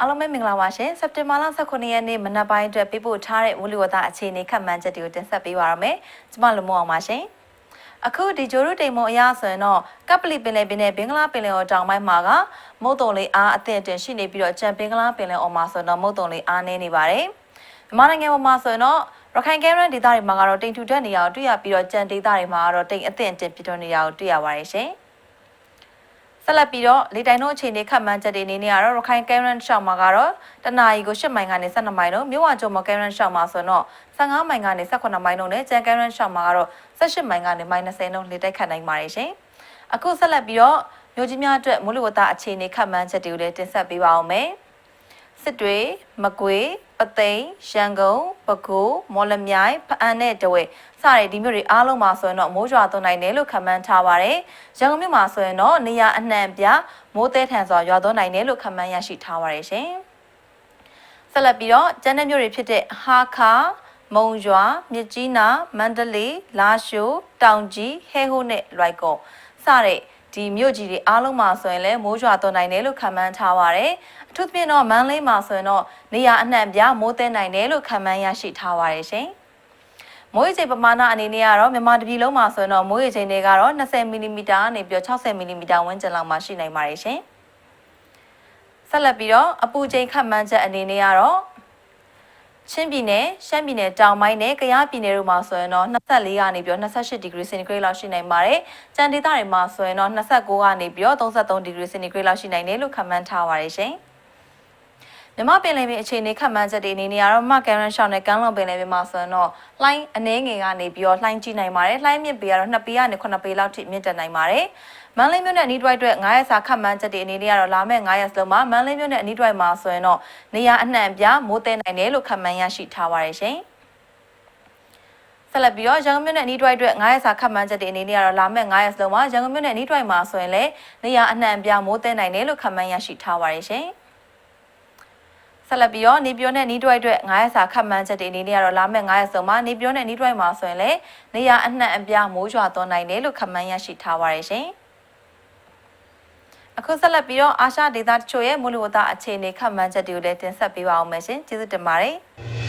အားလုံးပဲမင်္ဂလာပါရှင်စက်တင်ဘာလ18ရက်နေ့မနက်ပိုင်းအတွက်ပေးပို့ထားတဲ့ဝလူဝသအခြေအနေခန့်မှန်းချက်တွေကိုတင်ဆက်ပေးပါရမယ်ကျမလူမို့အောင်ပါရှင်အခုဒီဂျိုရုတိမ်မုံအရဆိုရင်တော့ကပလီပင်လယ်ပင်နဲ့ဘင်္ဂလားပင်လယ်ော်တောင်ပိုင်းမှာကမုတ်တုံလေးအားအသင့်အတင်ရှိနေပြီးတော့ကြံဘင်္ဂလားပင်လယ်ော်မှာဆိုတော့မုတ်တုံလေးအားနေနေပါတယ်မြန်မာနိုင်ငံပေါ်မှာဆိုရင်တော့ရခိုင်ကဲရန်ဒေသတွေမှာကတော့တိမ်ထူထက်နေရအောင်တွေ့ရပြီးတော့ကြံဒေသတွေမှာကတော့တိမ်အသင့်အတင်ဖြစ်တော်နေရအောင်တွေ့ရပါတယ်ရှင် ဆက်လက်ပြီးတော့လေတိုင်တို့အခြေအနေခန့်မှန်းချက်တွေအနေနဲ့ကတော့ရခိုင်ကဲရန်ရှောင်းမှာကတော့တနအီကို10မိုင်ကနေ12မိုင်တော့မြို့ဝကျုံမကဲရန်ရှောင်းမှာဆိုတော့15မိုင်ကနေ18မိုင်တော့နဲ့ကြံကဲရန်ရှောင်းမှာကတော့18မိုင်ကနေ -30 တော့လေတိုက်ခတ်နိုင်ပါတယ်ရှင်အခုဆက်လက်ပြီးတော့မြို့ကြီးများအတွက်မိုးလေဝသအခြေအနေခန့်မှန်းချက်တွေကိုလည်းတင်ဆက်ပေးပါအောင်မယ် စစ်တွေမကွေပသိမ်ရန်ကုန်ပဲခူးမော်လမြိုင်ဖအံနဲ့တဝဲစတဲ့ဒီမြို့တွေအားလုံးမှာဆိုရင်တော့မိုးရွာသွန်းနိုင်တယ်လို့ခန့်မှန်းထားပါတယ်။ရန်ကုန်မြို့မှာဆိုရင်တော့နေရာအနှံ့ပြမိုးသေးထန်စွာရွာသွန်းနိုင်တယ်လို့ခန့်မှန်းရရှိထားပါတယ်ရှင်။ဆက်လက်ပြီးတော့ကျန်းတဲ့မြို့တွေဖြစ်တဲ့ဟာခါမုံရွာမြစ်ကြီးနာမန္တလေးလာရှိုးတောင်ကြီးဟဲဟိုးနဲ့လွိုက်ကောစတဲ့ ဒီမြို့ကြီးတွေအားလုံးမှာဆိုရင်လည်းမိုးရွာသွန်းနိုင်တယ်လို့ခန့်မှန်းထားပါတယ်။အထူးသဖြင့်တော့မန္တလေးမှာဆိုရင်တော့နေရာအနှံ့ပြမိုးသဲနိုင်တယ်လို့ခန့်မှန်းရရှိထားပါတယ်ရှင်။မိုးရေချိန်ပမာဏအနေနဲ့ကတော့မြန်မာတပြည်လုံးမှာဆိုရင်တော့မိုးရေချိန်တွေကတော့20မီလီမီတာကနေပြီးတော့60မီလီမီတာဝန်းကျင်လောက်မှာရှိနိုင်ပါတယ်ရှင်။ဆက်လက်ပြီးတော့အပူချိန်ခန့်မှန်းချက်အနေနဲ့ကတော့ ချင်းပြည်နယ်ရှမ်းပြည်နယ်တောင်ပိုင်းနဲ့ကယားပြည်နယ်တို့မှာဆိုရင်တော့24ကနေပြီးတော့28ဒီဂရီစင်တီဂရိတ်လောက်ရှိနိုင်ပါတယ်။ကြံဒေသတွေမှာဆိုရင်တော့29ကနေပြီးတော့33ဒီဂရီစင်တီဂရိတ်လောက်ရှိနိုင်တယ်လို့ခန့်မှန်းထားပါတယ်ရှင်။မြမပင်လယ်ပြင်အခြေအနေခန့်မှန်းချက်တွေအနေနဲ့ကတော့မကန်ရန်ရှောင်းနဲ့ကမ်းလွန်ပင်လယ်ပြင်မှာဆိုရင်တော့လှိုင်းအနှဲငယ်ကနေပြီးတော့လှိုင်းကြီးနိုင်ပါတယ်။လှိုင်းမြစ်ပေကတော့2ပေကနေ9ပေလောက်ထိမြင့်တက်နိုင်ပါတယ်။ မန်လေးမြို့နဲ့အနီးတစ်ဝိုက်အတွက်9ရက်စာခတ်မှန်းချက်တွေအနေနဲ့ကတော့လာမယ့်9ရက်စလုံးမှာမန်လေးမြို့နဲ့အနီးတစ်ဝိုက်မှာဆိုရင်တော့နေရာအနှံ့ပြမိုးတဲနိုင်တယ်လို့ခန့်မှန်းရရှိထားပါတယ်ရှင်။ဆက်လက်ပြီးတော့ရန်ကုန်မြို့နယ်အနီးတစ်ဝိုက်အတွက်9ရက်စာခတ်မှန်းချက်တွေအနေနဲ့ကတော့လာမယ့်9ရက်စလုံးမှာရန်ကုန်မြို့နယ်အနီးတစ်ဝိုက်မှာဆိုရင်လည်းနေရာအနှံ့ပြမိုးတဲနိုင်တယ်လို့ခန့်မှန်းရရှိထားပါတယ်ရှင်။ဆက်လက်ပြီးတော့နေပြောနဲ့နီးတွိုက်အတွက်9ရက်စာခတ်မှန်းချက်တွေအနေနဲ့ကတော့လာမယ့်9ရက်စုံမှာနေပြောနဲ့နီးတွိုက်မှာဆိုရင်လည်းနေရာအနှံ့အပြားမိုးရွာသွန်းနိုင်တယ်လို့ခန့်မှန်းရရှိထားပါတယ်ရှင်။ အခုဆက်လက်ပြီးတော့အာရှဒေသတချို့ရဲ့မူလဝတ္တအခြေအနေခန့်မှန်းချက်တွေကိုလည်းတင်ဆက်ပေးပါအောင်မယ်ရှင်ကျေးဇူးတင်ပါတယ်။